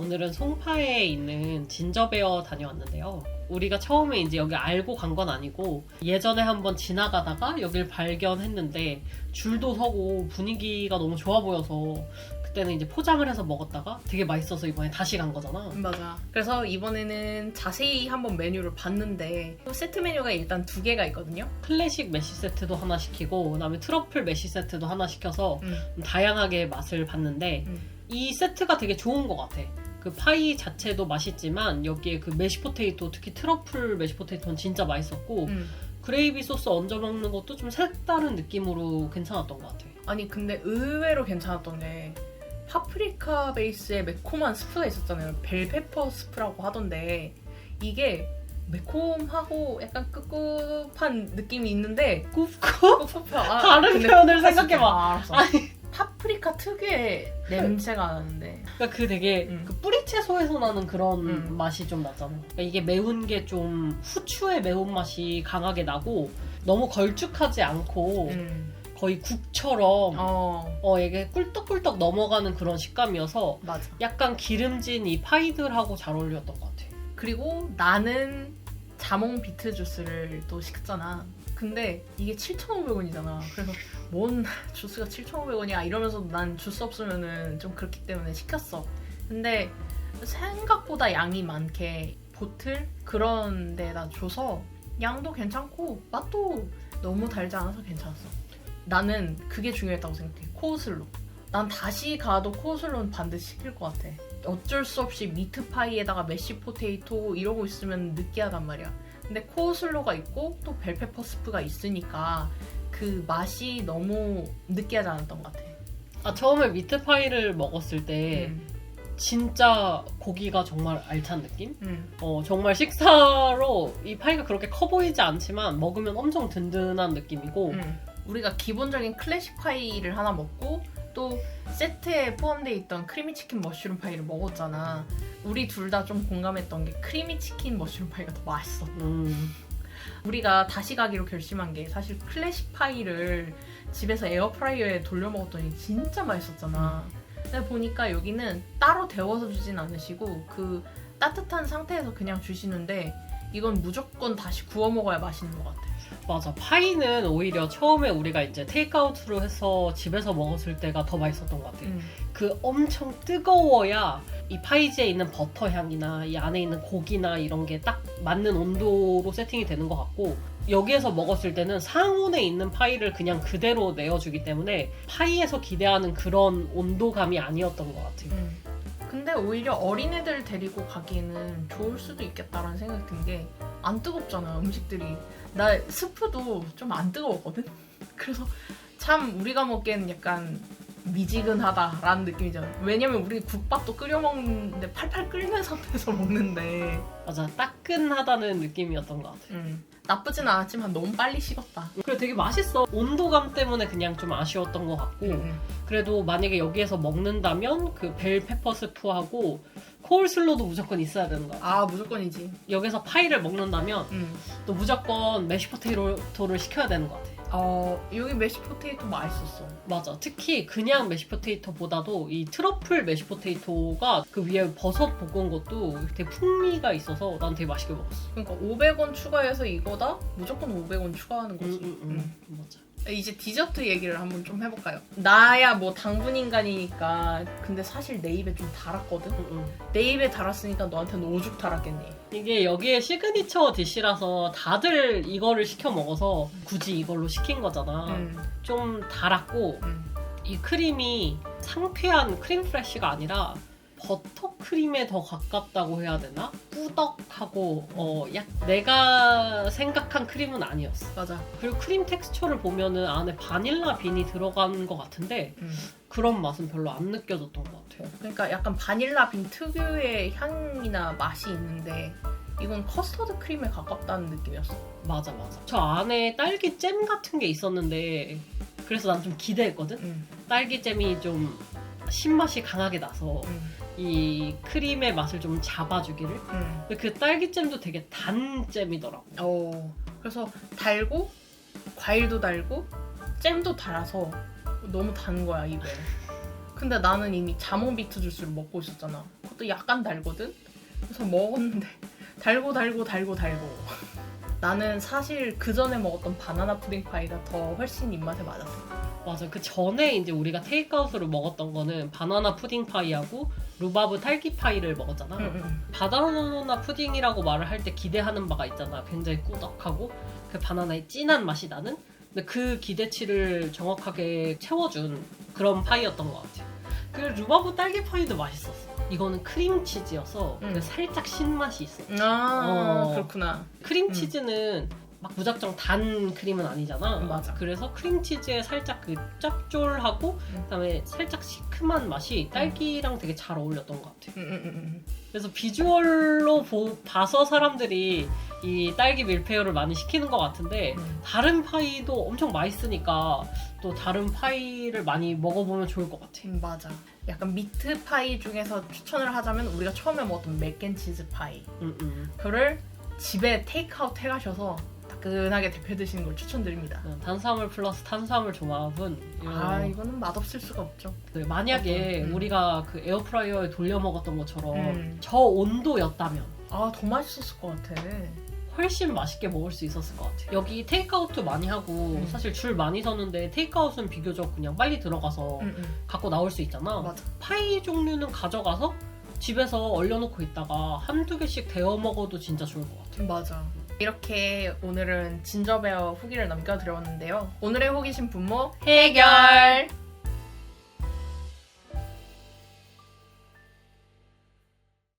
오늘은 송파에 있는 진저베어 다녀왔는데요. 우리가 처음에 이제 여기 알고 간 건 아니고 예전에 한번 지나가다가 여길 발견했는데 줄도 서고 분위기가 너무 좋아 보여서 그때는 이제 포장을 해서 먹었다가 되게 맛있어서 이번에 다시 간 거잖아. 맞아. 그래서 이번에는 자세히 한번 메뉴를 봤는데 세트 메뉴가 일단 두 개가 있거든요. 클래식 메시 세트도 하나 시키고 그다음에 트러플 메시 세트도 하나 시켜서 음. 다양하게 맛을 봤는데 음. 이 세트가 되게 좋은 것 같아. 그 파이 자체도 맛있지만 여기에 그 메시 포테이토 특히 트러플 메시 포테이토는 진짜 맛있었고 음. 그레이비 소스 얹어 먹는 것도 좀 색다른 느낌으로 괜찮았던 것 같아. 아니 근데 의외로 괜찮았던 게 파프리카 베이스의 매콤한 스프가 있었잖아요. 벨페퍼 스프라고 하던데 이게 매콤하고 약간 꿉꿉한 느낌이 있는데 굽고 꿉꿉해. 아, 다른 표현을 생각해봐. 때- 아, 알았어. 파프리카 특유의 냄새가 나는데 그러니까 그 되게 음. 그 뿌리 채소에서 나는 그런 음. 맛이 좀 나잖아. 그러니까 이게 매운 게 좀 후추의 매운 맛이 강하게 나고 너무 걸쭉하지 않고 음. 거의 국처럼 어 어 이게 꿀떡꿀떡 넘어가는 그런 식감이어서 맞아. 약간 기름진 이 파이들하고 잘 어울렸던 것 같아. 그리고 나는 자몽 비트 주스를 또 시켰잖아. 근데 이게 7,500원이잖아. 그래서 뭔 주스가 7,500원이야 이러면서 난 주스 없으면은 좀 그렇기 때문에 시켰어. 근데 생각보다 양이 많게 보틀 그런 데다 줘서 양도 괜찮고 맛도 너무 달지 않아서 괜찮았어. 나는 그게 중요했다고 생각해. 코우슬로. 난 다시 가도 코우슬로는 반드시 시킬 것 같아. 어쩔 수 없이 미트파이에다가 메시 포테이토 이러고 있으면 느끼하단 말이야. 근데 코우슬로가 있고 또 벨페퍼 스프가 있으니까 그 맛이 너무 느끼하지 않았던 것 같아. 아 처음에 미트파이를 먹었을 때 음. 진짜 고기가 정말 알찬 느낌? 음. 어 정말 식사로 이 파이가 그렇게 커 보이지 않지만 먹으면 엄청 든든한 느낌이고 음. 우리가 기본적인 클래식 파이를 하나 먹고 또 세트에 포함되어 있던 크리미 치킨 머쉬룸 파이를 먹었잖아. 우리 둘 다 좀 공감했던 게 크리미 치킨 머쉬룸 파이가 더 맛있어. 음, 우리가 다시 가기로 결심한 게 사실 클래식 파이를 집에서 에어프라이어에 돌려 먹었더니 진짜 맛있었잖아. 근데 보니까 여기는 따로 데워서 주진 않으시고 그 따뜻한 상태에서 그냥 주시는데 이건 무조건 다시 구워 먹어야 맛있는 것 같아. 맞아 파이는 오히려 처음에 우리가 이제 테이크아웃으로 해서 집에서 먹었을 때가 더 맛있었던 것 같아 음. 그 엄청 뜨거워야 이 파이지에 있는 버터 향이나 이 안에 있는 고기나 이런 게 딱 맞는 온도로 세팅이 되는 것 같고 여기에서 먹었을 때는 상온에 있는 파이를 그냥 그대로 내어주기 때문에 파이에서 기대하는 그런 온도감이 아니었던 것 같아요. 음. 근데 오히려 어린애들 데리고 가기에는 좋을 수도 있겠다라는 생각이 든 게 안 뜨겁잖아 음식들이 나 스프도 좀 안 뜨거웠거든 그래서 참 우리가 먹기에는 약간 미지근하다라는 느낌이잖아 왜냐면 우리 국밥도 끓여 먹는데 팔팔 끓는 상태에서 먹는데 맞아 따끈하다는 느낌이었던 것 같아. 음, 나쁘진 않았지만 너무 빨리 식었다 그래 되게 맛있어. 온도감 때문에 그냥 좀 아쉬웠던 것 같고 음. 그래도 만약에 여기에서 먹는다면 그 벨 페퍼 스프하고 코울슬로도 무조건 있어야 되는 거야. 아 무조건이지 여기서 파이를 먹는다면 음. 또 무조건 메시포테이토를 시켜야 되는 것 같아. 어, 여기 메시포테이토 맛있었어 맞아. 특히 그냥 메시포테이토보다도 이 트러플 메시포테이토가 그 위에 버섯 볶은 것도 되게 풍미가 있어서 난 되게 맛있게 먹었어. 그러니까 500원 추가해서 이거다 무조건 500원 추가하는 거지 음, 음, 음. 맞아. 이제 디저트 얘기를 한번 좀 해볼까요? 나야 뭐 당분 인간이니까 근데 사실 내 입에 좀 달았거든? 내 입에 달았으니까 너한테는 오죽 달았겠니? 이게 여기에 시그니처 디시라서 다들 이거를 시켜 먹어서 굳이 이걸로 시킨 거잖아. 음, 좀 달았고 음. 이 크림이 상쾌한 크림 프레쉬가 아니라 버터 크림에 더 가깝다고 해야 되나? 꾸덕하고 어, 약 내가 생각한 크림은 아니었어. 맞아 그리고 크림 텍스처를 보면은 안에 바닐라 빈이 들어간 것 같은데 음. 그런 맛은 별로 안 느껴졌던 것 같아요. 그러니까 약간 바닐라 빈 특유의 향이나 맛이 있는데 이건 커스터드 크림에 가깝다는 느낌이었어 맞아 맞아. 저 안에 딸기 잼 같은 게 있었는데 그래서 난 좀 기대했거든. 음, 딸기 잼이 좀 신맛이 강하게 나서 음, 이 크림의 맛을 좀 잡아주기를. 음. 근데 그 딸기 잼도 되게 단 잼이더라고. 어, 그래서 달고 과일도 달고 잼도 달아서 너무 단 거야 입에 근데 나는 이미 자몽 비트 주스를 먹고 있었잖아. 그것도 약간 달거든. 그래서 먹었는데 달고 달고 달고 달고. 나는 사실 그 전에 먹었던 바나나 푸딩 파이가 더 훨씬 입맛에 맞았어. 맞아. 그 전에 이제 우리가 테이크아웃으로 먹었던 거는 바나나 푸딩 파이하고 루바브 딸기 파이를 먹었잖아. 응, 바나나 푸딩이라고 말을 할 때 기대하는 바가 있잖아. 굉장히 꾸덕하고 그 바나나의 진한 맛이 나는. 근데 그 기대치를 정확하게 채워준 그런 파이였던 것 같아. 그 루바브 딸기 파이도 맛있었어. 이거는 크림치즈여서 음. 그 살짝 신맛이 있어. 응. 아 어. 그렇구나. 크림치즈는 막 무작정 단 크림은 아니잖아. 음, 맞아. 그래서 크림치즈에 살짝 그 짭쫄하고 음. 그다음에 살짝 시큼한 맛이 딸기랑 되게 잘 어울렸던 것 같아. 응, 응, 응, 응. 그래서 비주얼로 보- 봐서 사람들이 이 딸기 밀푀유를 많이 시키는 것 같은데 응. 다른 파이도 엄청 맛있으니까 또 다른 파이를 많이 먹어보면 좋을 것 같아. 음, 맞아. 약간 미트 파이 중에서 추천을 하자면 우리가 처음에 먹었던 맥앤치즈 파이. 음, 음. 그를 집에 테이크아웃 해가셔서 따끈하게 데펴 드시는 걸 추천드립니다. 어, 탄수화물 플러스 탄수화물 조합은 아 이거는 맛없을 수가 없죠. 네, 만약에 음. 우리가 그 에어프라이어에 돌려 먹었던 것처럼 음. 저 온도였다면 아 더 맛있었을 것 같아. 훨씬 맛있게 먹을 수 있었을 것 같아. 여기 테이크아웃도 많이 하고 음. 사실 줄 많이 서는데 테이크아웃은 비교적 그냥 빨리 들어가서 응, 응. 갖고 나올 수 있잖아. 맞아. 파이 종류는 가져가서 집에서 얼려놓고 있다가 한두 개씩 데워 먹어도 진짜 좋을 것 같아. 맞아. 이렇게 오늘은 진저베어 후기를 남겨드렸는데요. 오늘의 호기심 분모 해결!